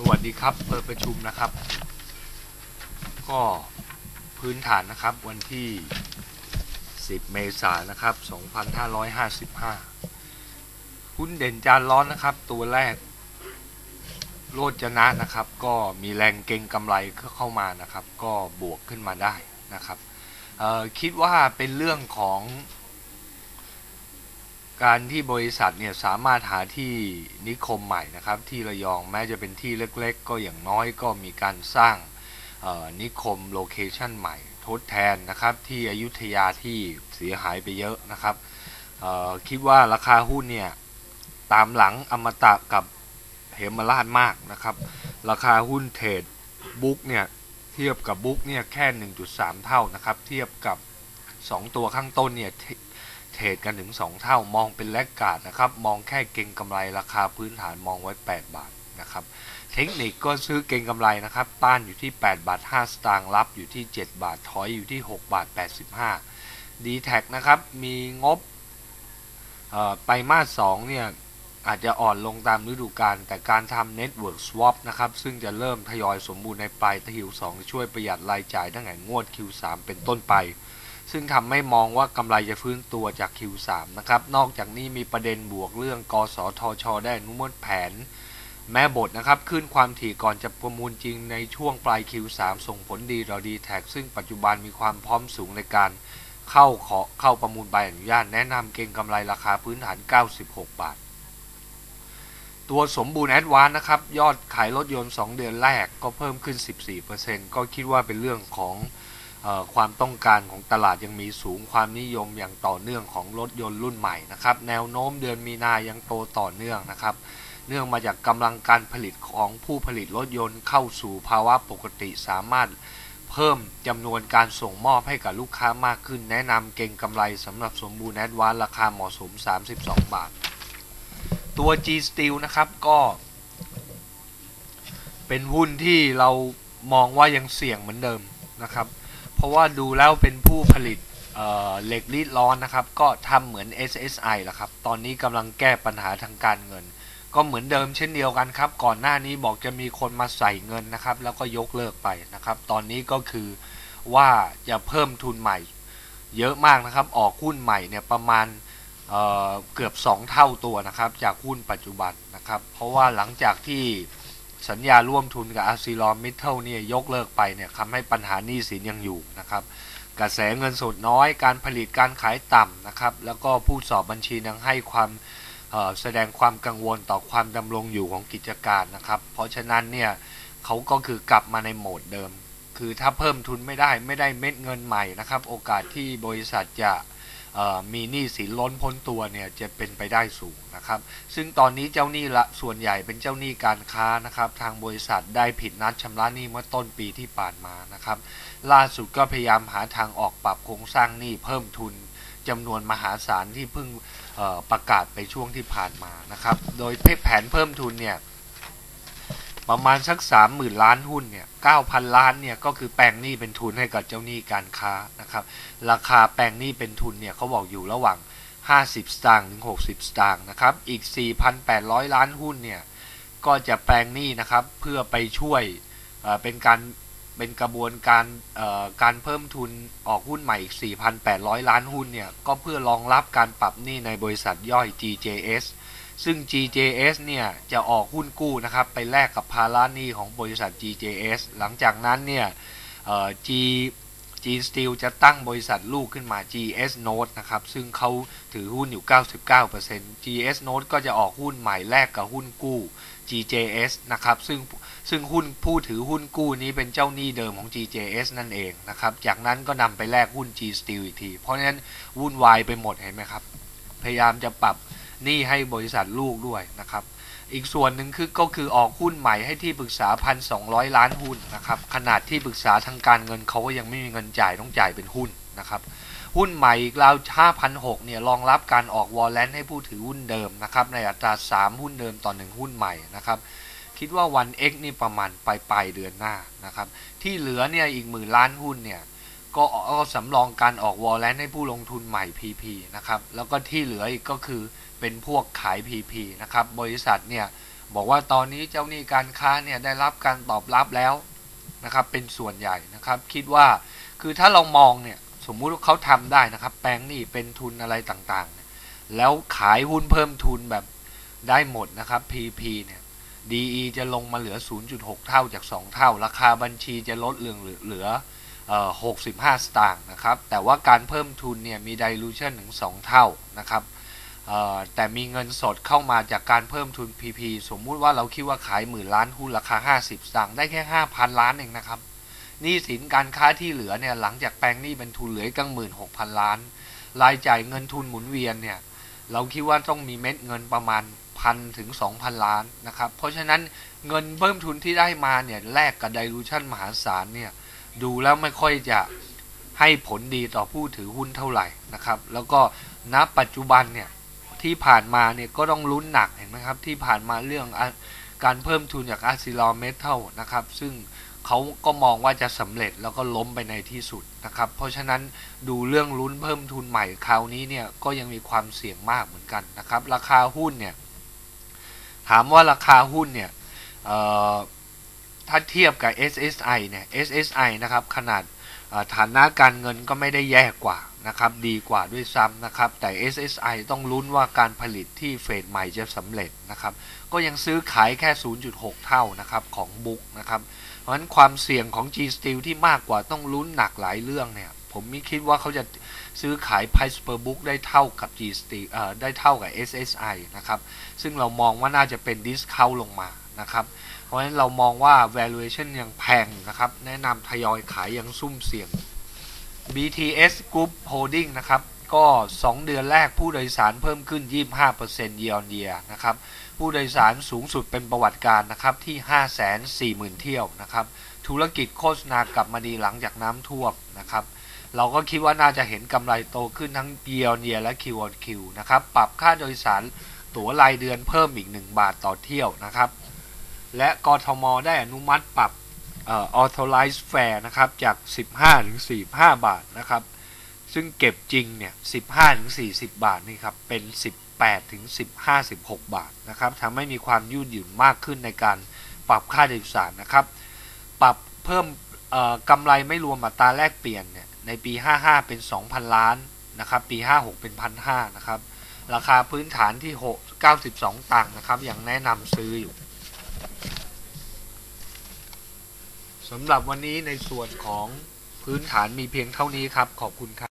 สวัสดีครับ เปิดประชุมนะครับ ก็พื้นฐานนะครับวันที่ 10 เมษายนนะครับ 2555 หุ้นเด่นจานร้อนนะครับ ตัวแรก โลดจนะนะครับ ก็มีแรงเก่งกำไรเข้ามานะครับ ก็บวกขึ้นมาได้นะครับคิดว่าเป็นเรื่องของ การที่บริษัทเนี่ยสามารถหาที่นิคมใหม่นะครับ ที่ระยองแม้จะเป็นที่เล็กๆ ก็อย่างน้อยก็มีการสร้างนิคมโลเคชันใหม่ ทดแทนนะครับที่อยุธยาที่เสียหายไปเยอะนะครับคิดว่าราคาหุ้นเนี่ยตามหลังอมตะกับเหมราชมากนะครับ ราคาหุ้นเทรดบุ๊กเนี่ยเทียบกับบุ๊กเนี่ยแค่ 1.3 เท่านะครับ เทียบกับ 2 ตัวข้างต้นเนี่ย เทรดกันถึง 2 เท่ามองเป็นแลกกาดนะครับ มองแค่เก่งกำไรราคาพื้นฐานมองไว้ 8 บาทนะครับ เทคนิคก็ซื้อเก่งกำไรนะครับ ต้านอยู่ที่ 8 บาท 5 สตางค์รับอยู่ที่ 7 บาท ถอยอยู่ที่ 6 บาท 85 d t แทนะครับ มีงบไตรมาส2เนี่ย อาจจะอ่อนลงตามฤดูกาลแต่การทำ Network Swap นะครับ ซึ่งจะเริ่มทยอยสมบูรณ์ในปลายทิว2ช่วยประหยัดรายจ่ายตั้งแต่งวด Q3 เป็นต้นไป ซึ่งทำให้มองว่ากำไรจะฟื้นตัวจาก Q3 นะครับ นอกจากนี้มีประเด็นบวกเรื่องกสทช ได้อนุมัติแผน แม่บทนะครับขึ้นความถี่ก่อนจะประมูลจริงในช่วงปลาย Q3 ส่งผลดีต่อดีแท็ซึ่งปัจจุบันมีความพร้อมสูงในการเข้าขอเข้าประมูลใบอนุญาตแนะนำเก่งกำไรราคาพื้นฐาน 96 บาท ตัวสมบูรณ์แอดวานนะครับ ยอดขายรถยนต์ 2 เดือนแรกก็เพิ่มขึ้น 14%ก็คิดว่าเป็นเรื่องของ ความต้องการของตลาดยังมีสูงความนิยมอย่างต่อเนื่องของรถยนต์รุ่นใหม่นะครับแนวโน้มเดือนมีนายังโตต่อเนื่องนะครับ เนื่องมาจากกำลังการผลิตของผู้ผลิตรถยนต์เข้าสู่ภาวะปกติสามารถเพิ่มจำนวนการส่งมอบให้กับลูกค้ามากขึ้น แนะนำเก่งกำไรสำหรับสมบูรณ์แอดวานราคาเหมาะสม 32 บาท ตัว G Steel นะครับก็เป็นหุ้นที่เรามองว่ายังเสี่ยงเหมือนเดิมนะครับ เพราะว่าดูแล้วเป็นผู้ผลิตเหล็กรีดร้อนนะครับ ก็ทำเหมือน SSI แหละครับ ตอนนี้กำลังแก้ปัญหาทางการเงิน ก็เหมือนเดิมเช่นเดียวกันครับ ก่อนหน้านี้บอกจะมีคนมาใส่เงินนะครับ แล้วก็ยกเลิกไปนะครับ ตอนนี้ก็คือว่าจะเพิ่มทุนใหม่ เยอะมากนะครับ ออกหุ้นใหม่เนี่ยประมาณเเกือบ 2 เท่าตัวนะครับ จากหุ้นปัจจุบันนะครับ เพราะว่าหลังจากที่ สัญญาร่วมทุนกับอาร์ซิลอมิเทลเนี่ยยกเลิกไปเนี่ยทำให้ปัญหานี้สินยังอยู่นะครับ กระแสเงินสดน้อย การผลิตการขายต่ำนะครับ แล้วก็ผู้สอบบัญชียังให้ความแสดงความกังวลต่อความดำรงอยู่ของกิจการนะครับ เพราะฉะนั้นเนี่ยเขาก็คือกลับมาในโหมดเดิม คือถ้าเพิ่มทุนไม่ได้ไม่ได้เม็ดเงินใหม่นะครับ โอกาสที่บริษัทจะ มีหนี้สินล้นพ้นตัวเนี่ยจะเป็นไปได้สูงนะครับ ซึ่งตอนนี้เจ้าหนี้ละส่วนใหญ่เป็นเจ้าหนี้การค้านะครับ ทางบริษัทได้ผิดนัดชำระหนี้เมื่อต้นปีที่ผ่านมานะครับ ล่าสุดก็พยายามหาทางออกปรับโครงสร้างหนี้เพิ่มทุนจำนวนมหาศาลที่เพิ่งประกาศไปช่วงที่ผ่านมานะครับ โดยแผนเพิ่มทุนเนี่ย ประมาณสักสามหมื่นล้านหุ้นเนี่ยเก้าพันล้านเนี่ยก็คือแปลงหนี้เป็นทุนให้กับเจ้าหนี้การค้านะครับ ราคาแปลงหนี้เป็นทุนเนี่ยเขาบอกอยู่ระหว่าง 50 สตางค์ถึง 60 สตางค์นะครับ อีก 4,800 ล้านหุ้นเนี่ยก็จะแปลงหนี้นะครับเพื่อไปช่วยเป็นการเป็นกระบวนการการเพิ่มทุนออกหุ้นใหม่อีก 4,800 ล้านหุ้นเนี่ยก็เพื่อรองรับการปรับหนี้ในบริษัทย่อย GJS ซึ่ง GJS เนี่ยจะออกหุ้นกู้นะครับไปแลกกับภาระหนี้ของบริษัท GJS หลังจากนั้นเนี่ย G G Steel จะตั้งบริษัทลูกขึ้นมา GS Note นะครับ ซึ่งเขาถือหุ้นอยู่ 99% GS Note ก็จะออกหุ้นใหม่แลกกับหุ้นกู้ GJS นะครับ ซึ่งซึ่งหุ้นผู้ถือหุ้นกู้นี้เป็นเจ้าหนี้เดิมของ GJS นั่นเองนะครับ จากนั้นก็นำไปแลกหุ้น G Steel อีกที เพราะฉะนั้นวุ่นวายไปหมดเห็นไหมครับ พยายามจะปรับ หนี้ให้บริษัทลูกด้วยนะครับ อีกส่วนหนึ่งคือก็คือออกหุ้นใหม่ให้ที่ปรึกษาพันสองล้านหุ้นนะครับขนาดที่ปรึกษาทางการเงินเขาก็ยังไม่มีเงินจ่ายต้องจ่ายเป็นหุ้นนะครับหุ้นใหม่ราวห้าพันหกเนี่ยรองรับการออกวอลเลนให้ผู้ถือหุ้นเดิมนะครับในอัตราสามหุ้นเดิมต่อหนึ่งหุ้นใหม่นะครับคิดว่าวัน X นี่ประมาณปลายปลายเดือนหน้านะครับที่เหลือเนี่ยอีกหมื่นล้านหุ้นเนี่ย ก็สำรองการออกวอลเลนให้ผู้ลงทุนใหม่ PP นะครับ แล้วก็ที่เหลืออีกก็คือเป็นพวกขาย PP นะครับ บริษัทเนี่ยบอกว่าตอนนี้เจ้าหนี้การค้าเนี่ยได้รับการตอบรับแล้วนะครับ เป็นส่วนใหญ่นะครับ คิดว่าคือถ้าเรามองเนี่ยสมมุติว่าเขาทำได้นะครับ แปลงหนี้เป็นทุนอะไรต่างๆ แล้วขายหุ้นเพิ่มทุนแบบได้หมดนะครับ PP เนี่ย DE จะลงมาเหลือ 0.6 เท่าจาก 2 เท่า ราคาบัญชีจะลดเหลือเหลือ 65 สตางค์นะครับ แต่ว่าการเพิ่มทุนเนี่ยมี dilution ถึง 2 เท่านะครับแต่มีเงินสดเข้ามาจากการเพิ่มทุน PP สมมุติว่าเราคิดว่าขายหมื่นล้านหุ้นราคา 50 สตางค์ได้แค่ 5,000 ล้านเองนะครับหนี้สินการค้าที่เหลือเนี่ยหลังจากแปลงหนี้เป็นทุนเหลือกังหมื่นหกพันล้าน รายจ่ายเงินทุนหมุนเวียนเนี่ยเราคิดว่าต้องมีเม็ดเงินประมาณพันถึง2,000ล้านนะครับ เพราะฉะนั้นเงินเพิ่มทุนที่ได้มาเนี่ยแลกกับ dilution มหาศาลเนี่ย ดูแล้วไม่ค่อยจะให้ผลดีต่อผู้ถือหุ้นเท่าไหร่นะครับ แล้วก็ณปัจจุบันเนี่ยที่ผ่านมาเนี่ยก็ต้องลุ้นหนักเห็นไหมครับ ที่ผ่านมาเรื่องอการเพิ่มทุนจากอาร์ซิลอเมทัลนะครับ ซึ่งเขาก็มองว่าจะสำเร็จแล้วก็ล้มไปในที่สุดนะครับ เพราะฉะนั้นดูเรื่องลุ้นเพิ่มทุนใหม่คราวนี้เนี่ยก็ยังมีความเสี่ยงมากเหมือนกันนะครับ ราคาหุ้นเนี่ยถามว่าราคาหุ้นเนี่ยเอ่อ ถ้าเทียบกับ SSI เนี่ย SSI นะครับขนาดฐานะการเงินก็ไม่ได้แย่กว่านะครับดีกว่าด้วยซ้ำนะครับ แต่ SSI ต้องลุ้นว่าการผลิตที่เฟสใหม่จะสำเร็จนะครับ ก็ยังซื้อขายแค่ 0.6 เท่านะครับของบุ๊กนะครับ เพราะฉะนั้นความเสี่ยงของ G Steel ที่มากกว่าต้องลุ้นหนักหลายเรื่องเนี่ย ผมไม่คิดว่าเขาจะซื้อขาย price per book ได้เท่ากับ G Steel เอ่อได้เท่ากับ SSI นะครับ ซึ่งเรามองว่าน่าจะเป็น discount ลงมานะครับ เพราะฉะนั้นเรามองว่า valuation ยังแพงนะครับ แนะนำทยอยขายยังซุ่มเสี่ยง BTS Group Holding นะครับ ก็ 2 เดือนแรกผู้โดยสารเพิ่มขึ้น 25% year on year นะครับ ผู้โดยสารสูงสุดเป็นประวัติการนะครับที่ 540,000 เที่ยวนะครับ ธุรกิจโฆษณากลับมาดีหลังจากน้ำท่วมนะครับ เราก็คิดว่าน่าจะเห็นกำไรโตขึ้นทั้ง year on year และ Q on Q นะครับ ปรับค่าโดยสารตั๋วรายเดือนเพิ่มอีก 1 บาทต่อเที่ยวนะครับ และกทม ได้อนุมัติปรับออ authorized fare นะครับจาก 15ถึง45 บาทนะครับ ซึ่งเก็บจริงเนี่ย 15ถึง40 บาทนี่ครับ เป็น 18ถึง15 16 บาทนะครับทำให้มีความยืดหยุ่นมากขึ้นในการปรับค่าโดยสารนะครับ ปรับเพิ่มกำไรไม่รวมอัตราแลกเปลี่ยนเนี่ยในปี 55 เป็น 2,000 ล้านนะครับ ปี 56 เป็น 1,500นะครับ ราคาพื้นฐานที่ 6 92 ตังค์นะครับ ยังแนะนำซื้ออยู่ สำหรับวันนี้ในส่วนของพื้นฐานมีเพียงเท่านี้ครับ ขอบคุณครับ